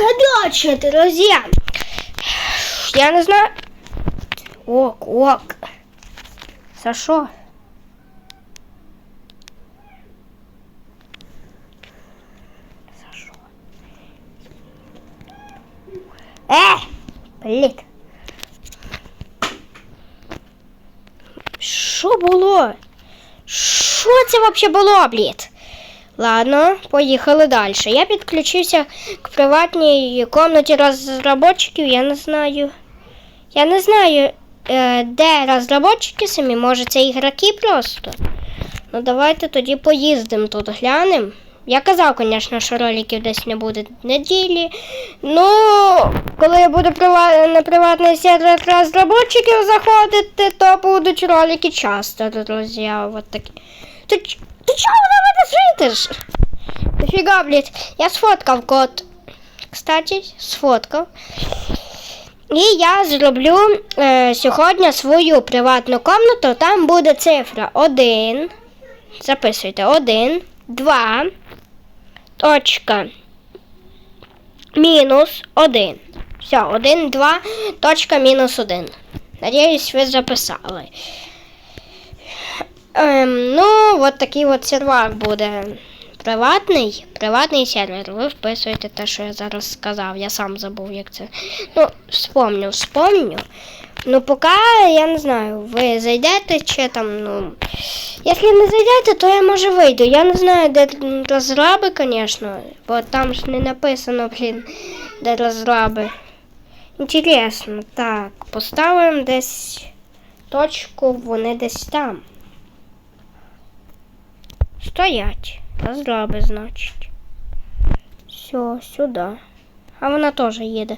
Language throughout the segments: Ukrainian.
Короче, друзья, я не знаю. Ок, ок. За що? За що? Е! Блін. Що було? Що це взагалі було, блід? Ладно, поїхали далі. Я підключився к приватній комнаті розробників, я не знаю. Я не знаю, е, де розробники самі, може це ігроки просто. Ну давайте тоді поїздимо тут, глянемо. Я казав, звісно, що роликів десь не буде неділі. Ну, коли я буду на приватний сервер розробників заходити, то будуть ролики часто, друзі. Ч- ти чого на мене світиш? Дофіга, блядь, я сфоткав код. Кстати, сфоткав. І я зроблю е, сьогодні свою приватну комнату. Там буде цифра 1. Записуйте 1, 2, точка, мінус 1. Все, 1, 2, точка, мінус 1. Надіюсь, ви записали. Ем, ну, от такий от сервак буде. Приватний, приватний сервер. Ви вписуєте те, що я зараз сказав. Я сам забув, як це. Ну, вспомню, вспомню. Ну, поки я не знаю, ви зайдете чи там, ну. Якщо не зайдете, то я може вийду. Я не знаю, де розраби, звісно, бо там ж не написано, блін, де розраби. Інтересно, так, поставимо десь точку, вони десь там. Стоять. Розраби, значить. Все, сюди. А вона теж їде.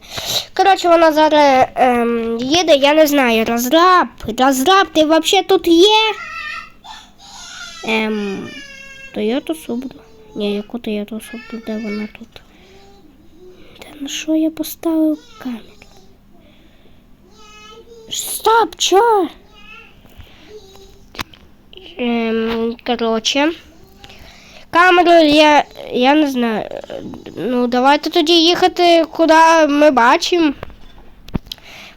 Коротше, вона зараз ем, їде, я не знаю, розраб. Розраб, ти взагалі тут є? Ем, Toyota Supra. Ні, яку Toyota Supra, де вона тут? Та на що я поставив камеру? Стоп, чо? Ем, коротше. Камеру я, я не знаю. Ну, давайте тоді їхати, куди ми бачимо.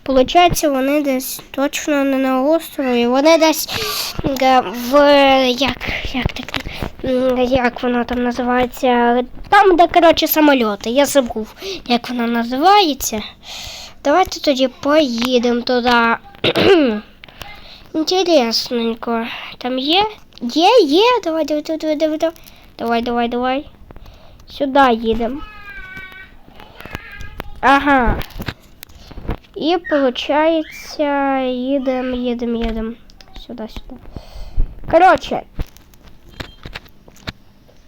Получається, вони десь точно не на острові. Вони десь е, в як, як, так, як воно там називається? Там, де, коротше, самольоти. Я забув, як воно називається. Давайте тоді поїдемо туди. Інтересненько. Там є? Є, є. Давай, давай, давай, давай, давай. Давай. Давай, давай. Сюда їдемо. Ага. І получається, їдемо, їдемо, їдемо. Сюди, сюди. Короче.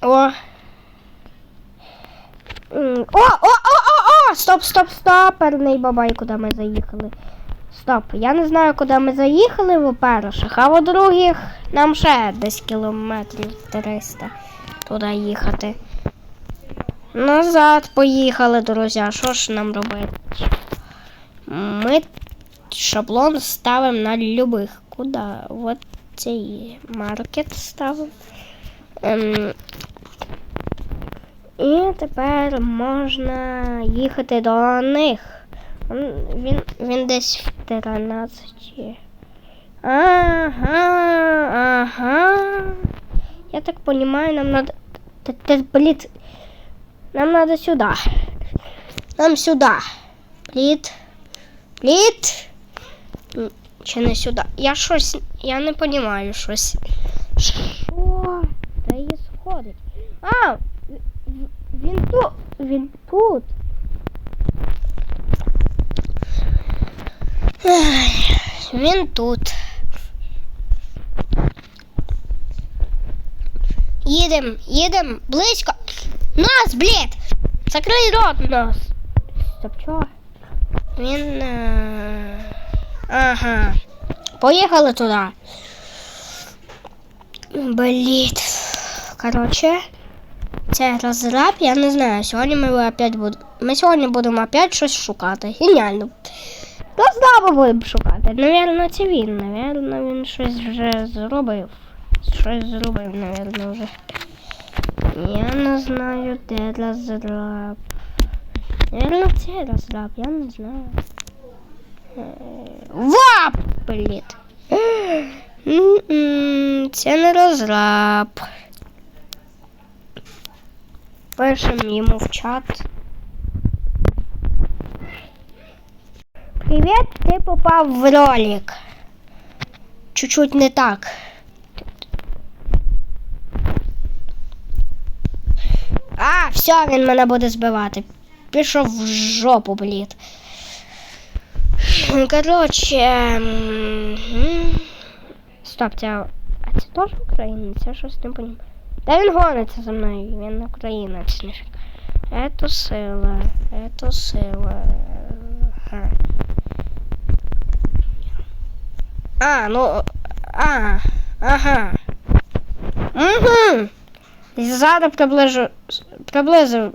О. О, о, о, о, о! Стоп, стоп, стоп, перний бабай, куди ми заїхали. Стоп, я не знаю, куди ми заїхали, во-перших, а во-других, нам ще десь кілометрів 300 туди їхати. Назад поїхали, друзі. Що ж нам робити? Ми шаблон ставимо на любих. Куди? От цей маркет ставимо. Ем, і тепер можна їхати до них. Він, він десь в 13. Ага, ага. Я так понимаю, нам надо... Т- т- Блин, нам надо сюда. Нам сюда. Пліт. Пліт. М, Чи не сюди? Я щось. Я не розумію щось. Що? Та її сходить. А! в- в- Він тут. Він тут. Ай, Він тут. Їдем, їдем близько. Нас, блядь! Закрий рот нас. Стоп, чого? Він. е, Ага. Поїхали туди. Блін. Короче, це розраб, я не знаю. Сьогодні ми опять будемо. Ми сьогодні будемо опять щось шукати. Геніально. Розраба будемо шукати. Навірно, це він. Навірно, він щось вже зробив. Щось зробив, навірно, вже. Я не знаю, де розраб. Наверное, це розраб, я не знаю. Е, Вап! Блін. Це не розраб. Пишем йому в чат. Привет, ты попав в ролик. Чуть-чуть не так. А, все, він мене буде збивати. Пішов в жопу, блід. Коротше. Стоп, це. А це теж українець? Я щось не понімаю. Та він гониться за мною, він українець. Это сила, это сила. А, ну. А, ага. Угу. Зараз приближу. Приблизив.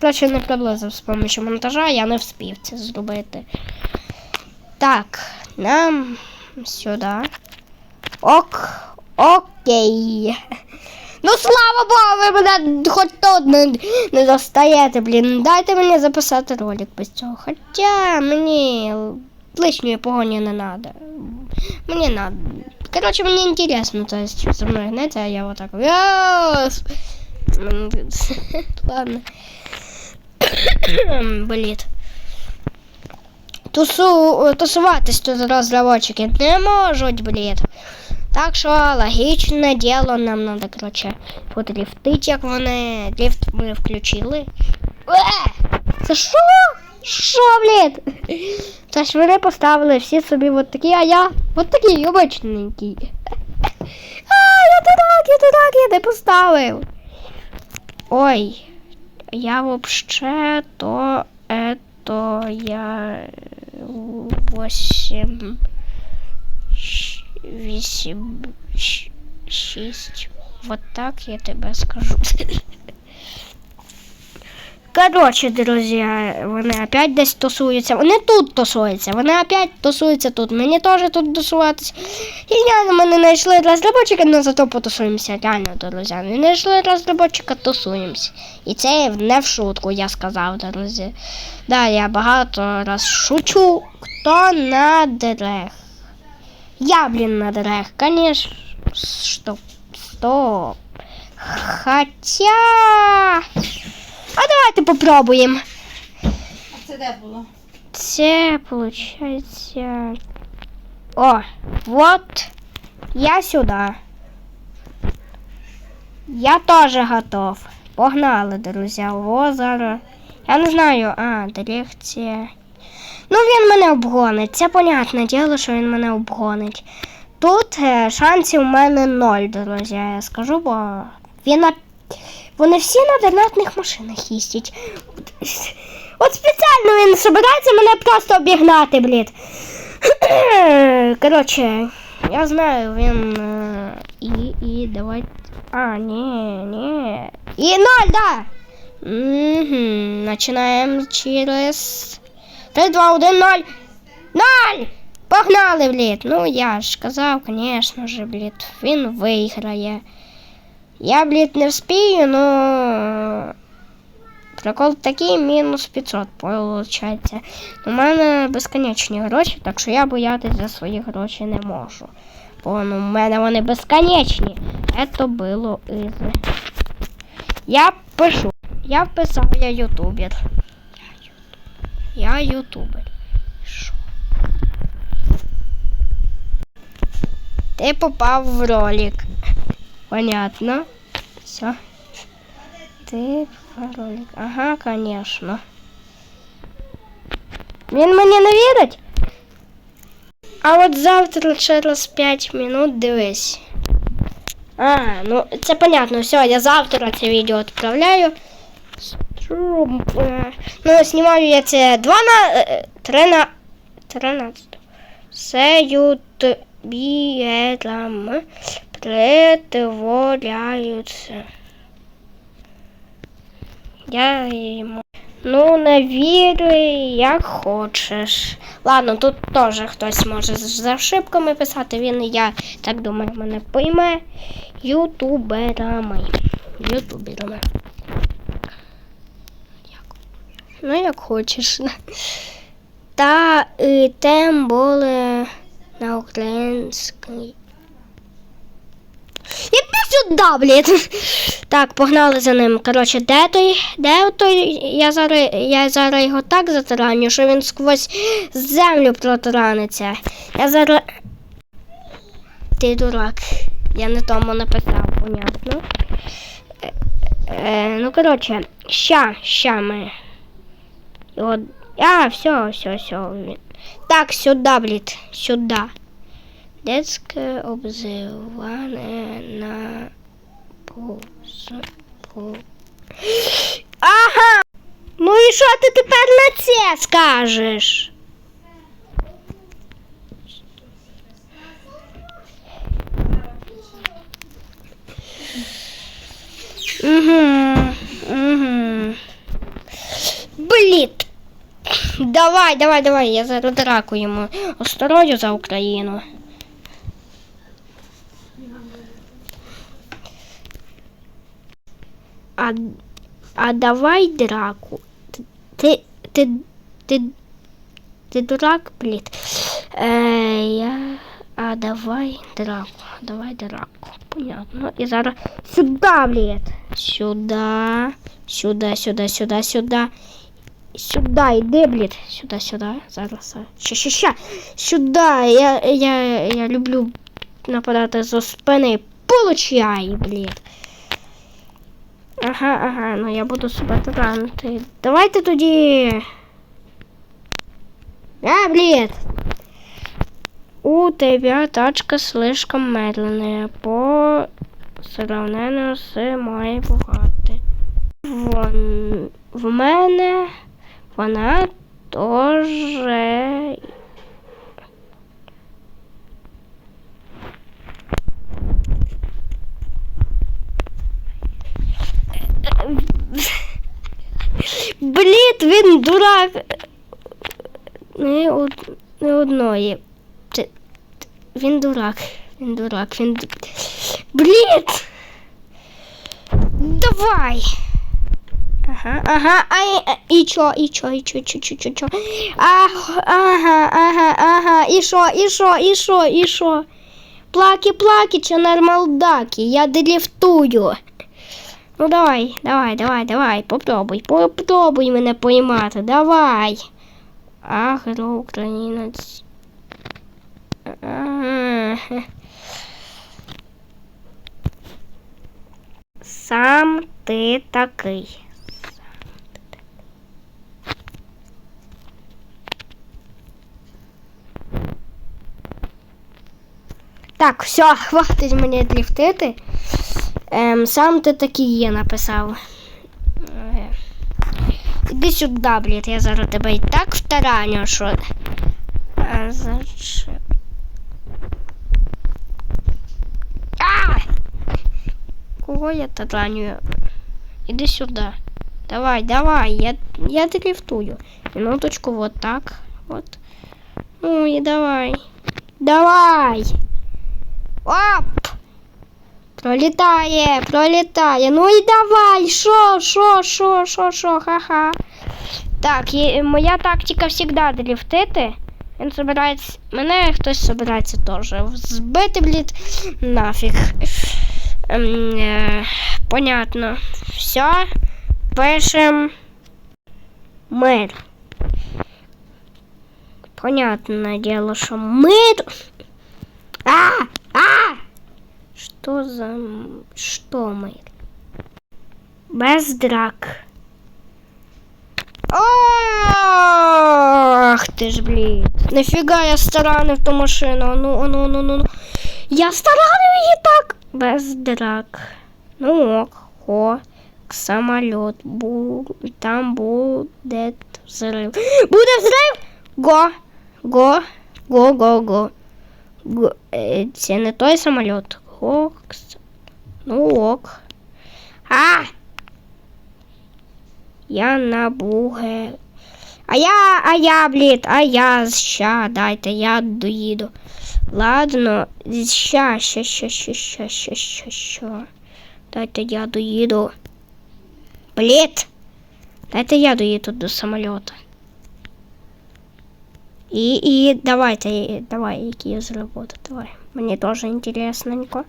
Коротше, не приблизив з помощью монтажа, я не вспів це зробити. Так, нам сюди. Ок. Окей. Ну слава Богу, ви мене хоч тут не, не достаєте, блін. Дайте мені записати ролик без цього. Хоча мені лишньої погоні не треба. Мені надо. Короче, мне интересно, то есть со мной гнете, а я вот так. Ладно. Болит. Тусу, тусуватись тут розробники не можуть, блін. Так що логічне діло нам треба, коротше, подрифтить, як вони. Дрифт ми включили. Е! Це що? Що, блін? Тож вони поставили всі собі от такі, а я от такий обичненький. А, я дурак, я дурак, я не поставив. Ой, я вообще то это я восемь щ- вісім щ- шість. Вот так я тебе скажу. Короче, друзі, вони опять десь тусуються. Вони тут тусуються. Вони опять тусуються тут. Мені теж тут тусуватися. І реально ми не знайшли розробочика, але зато потусуємося. Реально, друзі. Не знайшли розробочика, тусуємося. І це не в шутку, я сказав, друзі. Да, я багато раз шучу. Хто на дрех? Я, блін, на дрех. Конечно. Стоп. Стоп. Хотя... А давайте попробуємо. А це де було? Це виходить. О, вот. Я сюди. Я теж готов. Погнали, друзі. О, зараз. Я не знаю, а, дирекція. Ну, він мене обгонить. Це понятне діло, що він мене обгонить. Тут е, шансів у мене ноль, друзі. Я скажу, бо він. Вони всі на донатних машинах їздять. От спеціально він збирається мене просто обігнати, блід. Коротше, я знаю, він. е, І, і давайте. А, ні, ні. І ноль, да. Угу. Починаємо через. 3, 2, 1, 0. 0! Погнали, блід. Ну, я ж казав, звісно ж, блід. Він виграє. Я, блід, не вспію, но прикол такий мінус 500 виходить. У мене безконечні гроші, так що я боятись за свої гроші не можу. Бо ну, в мене вони безконечні. Це було ізі. Я пишу. Я вписав, я ютубер. Я ютубер. Що? Ти попав в ролик. Понятно. Все. Ти попав в ролик. Ага, конечно. Він мені не вірить. А от завтра через 5 минут дивись. А, ну це понятно, все, я завтра це відео відправляю. Струм, е, Ну, знімаю я це 2 на е, 3 на 13. Це ютубірам притворяються. Я йому. Ну, не віруй, як хочеш. Ладно, тут теж хтось може з ошибками писати. Він, я так думаю, мене пойме ютуберами. Ютуберами. Ну, як хочеш. Та і тем були на українській. Іди сюди, блін. Так, погнали за ним. Коротше, де той? Де той? Я зараз, я зараз його так затараню, що він сквозь землю протараниться. Я зараз. Ти дурак. Я не тому написав, понятно. Е, е, ну, коротше, ща, ща ми. Його... А, все, все, все. Так, сюди, блід, сюди. Детське обзиване на пуз... пу... Ага! Ну і що ти тепер на це скажеш? Угу, угу. Блін. Давай, давай, давай, я зараз драку йому устрою за Україну. А, а давай драку. Ти, ти, ти, ти дурак, блін. Е, я, а давай драку, давай драку. Понятно. І зараз сюди, блін. Сюди, сюди, сюди, сюди, сюди. Сюда, йди, блін. Сюди, сюди. Зараз. Ще, ще. Сюди. Я, я, я люблю нападати зі спини. Получай, блін. Ага, ага, ну я буду себе таранити. Давайте тоді. А, блін. У тебя тачка слишком медленная по сравнению з моєю бухати. Вон, в мене вона теж Блін, він дурак. Не, од... не одної. Це... Він дурак. Він дурак. Він. Блін! Давай! Ага, ага, а і чо, і чо, і чо, і чо, чо, чо, чо. Ах, ага, ага, ага, і що, і що, і що, і що? Плаки, плаки, чи нормалдаки, я дрифтую. Ну давай, давай, давай, давай, попробуй, попробуй мене поймати, давай. Агро українець. Ага. Сам ти такий. Так, все, хватить мені дрифтити. Ем, сам ти такий є, написав. Е. Іди сюди, блядь, я зараз тебе і так втараню, що. А зачем? А! Кого я тараню? Іди сюди. Давай, давай, я, я дрифтую. Минуточку, вот так. Вот. Ну и давай. Давай! Оп! Пролітає, пролітає. Ну і давай. Що, що, що, що, що, ха-ха. Так, є, моя тактика завжди дрифтити. Він собирається. Мене хтось собирається теж. Збити, блід, нафіг. Ем, е, понятно. Все. Пишем. Мир. Понятное дело, что мир. А! А! Что за... м- Что мы? Без драк. Ах ты ж, блін. Нафіга я старанив ту машину. А Ну, а ну, ну, ну, ну. Я старанив її так. Без драк. Ну ок, хо. Самолет. Бу... Там буде взрыв. Буде взрыв? Го. Го. Го, го, го. Г- е, Це не той самоліт. Гокс. Ну ок. А! Я на буге. А я, а я, блін, а я ща, дайте, я доїду. Ладно, ща, ща, ща, ща, ща, ща, ща, ща. Дайте я доїду. Блін. Дайте я доїду до самоліта. І, і давайте, і- давай, які я зроботу, давай. Мені теж інтересненько.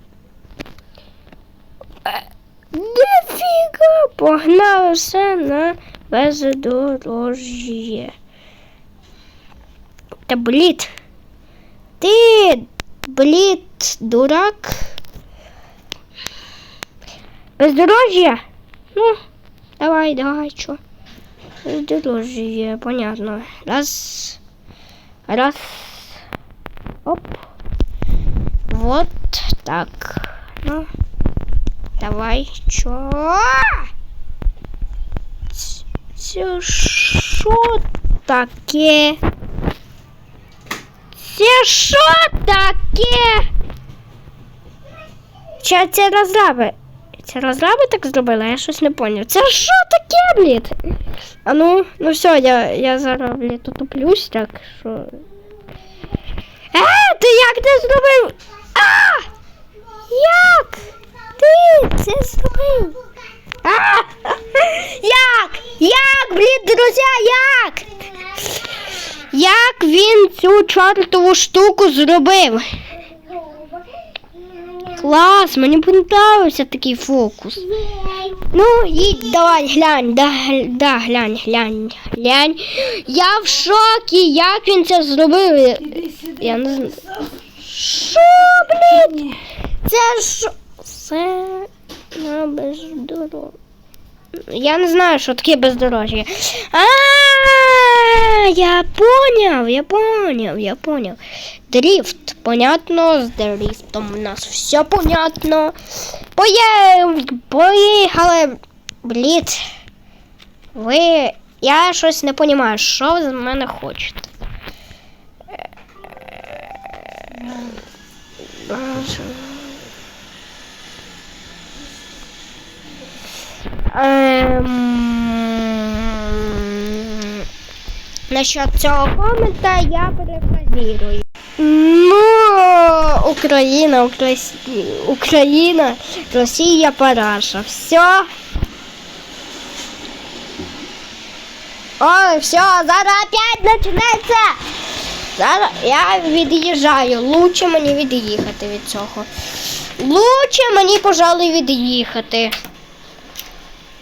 Нифіга, погнали все на бездорожжя. Та бліт. Ти, бліт, дурак. Бездорожжя? Ну, давай, давай, чё? Бездорожье, понятно. Раз, раз, оп. Вот так. Ну, давай? Ц- Це що таке? Це що таке? Чи це розраби? Це розраби так зробили, я щось не поняв. Це що таке, блід? А ну, ну все, я, я зараз, блід, утоплюсь, так що. Е, ти як ти зробив? А! Як? Ти це зробив? Як? Як, блін, друзі, як? Як він цю чортову штуку зробив? Клас, мені понравився такий фокус. Ну, їдь, давай, глянь, да, да, глянь, глянь, глянь. Я в шокі, як він це зробив. Я не знаю. Що, блін? Це що? Це на бездорожжя. Я не знаю, що таке бездорожжя. А, я поняв, я поняв, я поняв. Дрифт, понятно, з дрифтом у нас все понятно. Поє... Поїхали. Бліт. Ви. Я щось не розумію, що ви з мене хочете. Ем... Насчет цього комента я перефразирую. Ну, Україна, Украс... Україна, Росія, Параша. Все. Ой, все, зараз опять починається. Зараз я від'їжджаю. Лучше мені від'їхати від цього. Лучше мені, пожалуй, від'їхати.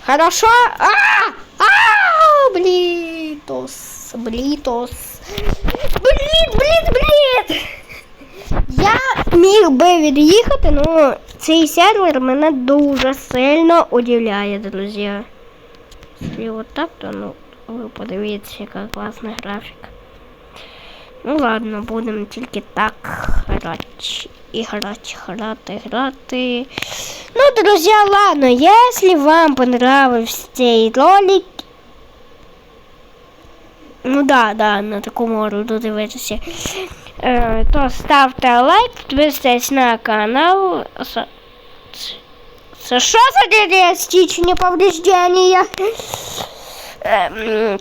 Хорошо? А! А! Блітос. Блітос. Бліт, бліт, бліт. Я міг би від'їхати, але цей сервер мене дуже сильно удивляє, друзі. Якщо от так, то ну, ви подивіться, яка класна графіка. Ну ладно, будемо тільки так грати. І грати, грати, грати. Ну, друзья, ладно, если вам понравился цей ролик, ну да, да, на такому роду дивитися, е, то ставте лайк, підписуйтесь на канал. Це- що за диагностичні повреждення? Ем,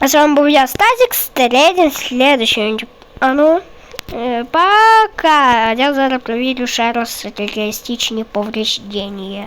А с вами был я, Стасик. Встретимся в следующем. А ну, пока. Я зараз провірю ще раз реалістичні повреждення.